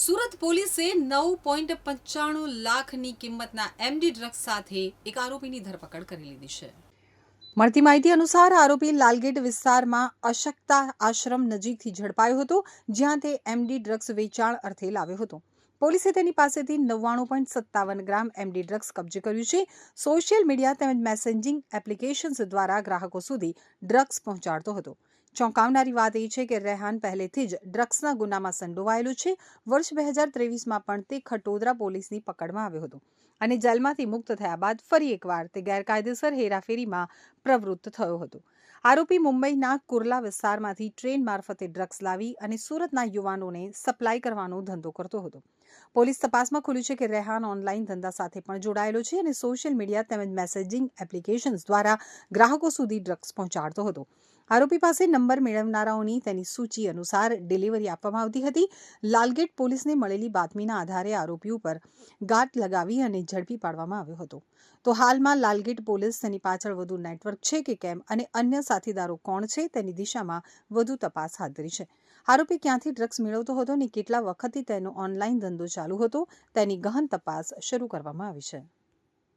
સુરત પોલીસે નવ પોઈન્ટ પંચાણું લાખની કિંમતના એમડી ડ્રગ્સ સાથે એક આરોપીની ધરપકડ કરી લીધી છે. મળતી માહિતી અનુસાર આરોપી લાલગેટ વિસ્તારમાં અશક્તા આશ્રમ નજીકથી ઝડપાયો હતો, જ્યાં તે એમડી ડ્રગ્સ વેચાણ અર્થે લાવ્યો હતો. પોલીસે તેની પાસેથી નવ્વાણું પોઈન્ટ સત્તાવન ગ્રામ એમડી ડ્રગ્સ કબજે કર્યું છે. સોશિયલ મીડિયા તેમજ મેસેન્જિંગ એપ્લિકેશન્સ દ્વારા ગ્રાહકો સુધી ડ્રગ્સ પહોંચાડતો હતો. ચોંકાવનારી વાત એ છે કે રેહાન પહેલેથી જ ડ્રગ્સના ગુનામાં સંડોવાયેલો છે. વર્ષ બે હજાર ત્રેવીસમાં પણ તે ખટોદરા પોલીસની પકડમાં આવ્યો હતો અને જેલમાંથી મુક્ત થયા બાદ ફરી એકવાર તે ગેરકાયદેસર હેરાફેરીમાં પ્રવૃત્ત થયો હતો. આરોપી મુંબઈના કુર્લા વિસ્તારમાંથી ટ્રેન મારફતે ડ્રગ્સ લાવી અને સુરતના યુવાનોને સપ્લાય કરવાનો ધંધો કરતો હતો. પોલીસ તપાસમાં ખુલ્યું છે કે રેહાન ઓનલાઈન ધંધા સાથે પણ જોડાયેલો છે અને સોશિયલ મીડિયા તેમજ મેસેજિંગ એપ્લિકેશન્સ દ્વારા ગ્રાહકો સુધી ડ્રગ્સ પહોંચાડતો હતો. આરોપી પાસે નંબર મેળવનારાઓની તેની સૂચિ અનુસાર ડિલિવરી આપવામાં આવતી હતી. લાલગેટ પોલીસને મળેલી બાતમીના આધારે આરોપી ઉપર ગાંઠ લગાવી અને ઝડપી પાડવામાં આવ્યો હતો. તો હાલમાં લાલગેટ પોલીસ તેની પાછળ વધુ નેટવર્ક છે કે કેમ અને અન્ય સાથીદારો કોણ છે તેની દિશામાં વધુ તપાસ હાથ ધરી છે. આરોપી ક્યાંથી ડ્રગ્સ મેળવતો હતો અને કેટલા વખતથી તેનો ઓનલાઈન ધંધો ચાલુ હતો તેની ગહન તપાસ શરૂ કરવામાં આવી છે.